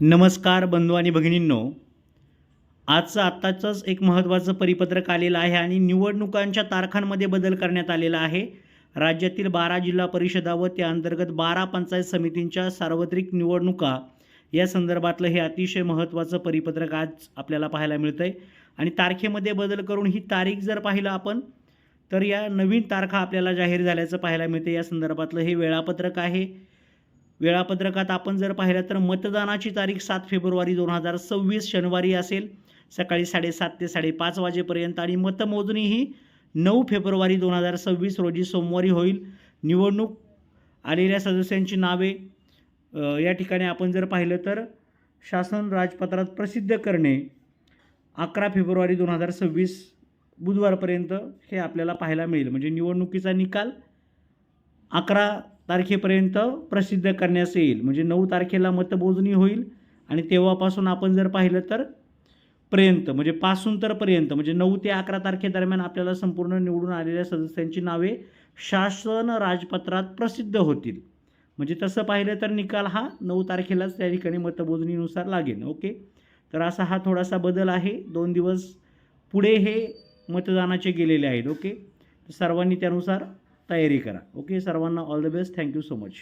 नमस्कार बंधू आणि भगिनींनो. आजचं आत्ताचंच एक महत्त्वाचं परिपत्रक आलेलं आहे आणि निवडणुकांच्या तारखांमध्ये बदल करण्यात आलेला आहे. राज्यातील बारा जिल्हा परिषदा व त्या अंतर्गत बारा पंचायत समितींच्या सार्वत्रिक निवडणुका या संदर्भातलं हे अतिशय महत्त्वाचं परिपत्रक आज आपल्याला पाहायला मिळतं आहे आणि तारखेमध्ये बदल करून ही तारीख जर पाहिलं आपण तर या नवीन तारखा आपल्याला जाहीर झाल्याचं पाहायला मिळते या संदर्भातलं हे वेळापत्रक आहे. वेळापत्रकात आपण जर पाहिलं तर मतदानाची तारीख सात फेब्रुवारी दोन हजार सव्वीस शनिवारी असेल. सकाळी साडेसात ते साडेपाच वाजेपर्यंत आणि मतमोजणी ही नऊ फेब्रुवारी दोन हजार सव्वीस रोजी सोमवारी होईल. निवडणूक आलेल्या सदस्यांची नावे या ठिकाणी आपण जर पाहिलं तर शासन राजपत्रात प्रसिद्ध करणे अकरा फेब्रुवारी दोन हजार सव्वीस बुधवारपर्यंत हे आपल्याला पाहायला मिळेल. म्हणजे निवडणुकीचा निकाल अकरा तारखेपर्यंत प्रसिद्ध करण्यास येईल. म्हणजे नऊ तारखेला मतमोजणी होईल आणि तेव्हापासून आपण जर पाहिलं तर पर्यंत म्हणजे पासून तर पर्यंत म्हणजे नऊ ते अकरा तारखेदरम्यान आपल्याला संपूर्ण निवडून आलेल्या सदस्यांची नावे शासन राजपत्रात प्रसिद्ध होतील. म्हणजे तसं पाहिलं तर निकाल हा नऊ तारखेलाच त्या ठिकाणी मतमोजणीनुसार लागेल. ओके? तर असा हा थोडासा बदल आहे. दोन दिवस पुढे हे मतदानाचे गेलेले आहेत. ओके? सर्वांनी त्यानुसार तयारी करा. ओके सर्वांना all the best thank you so much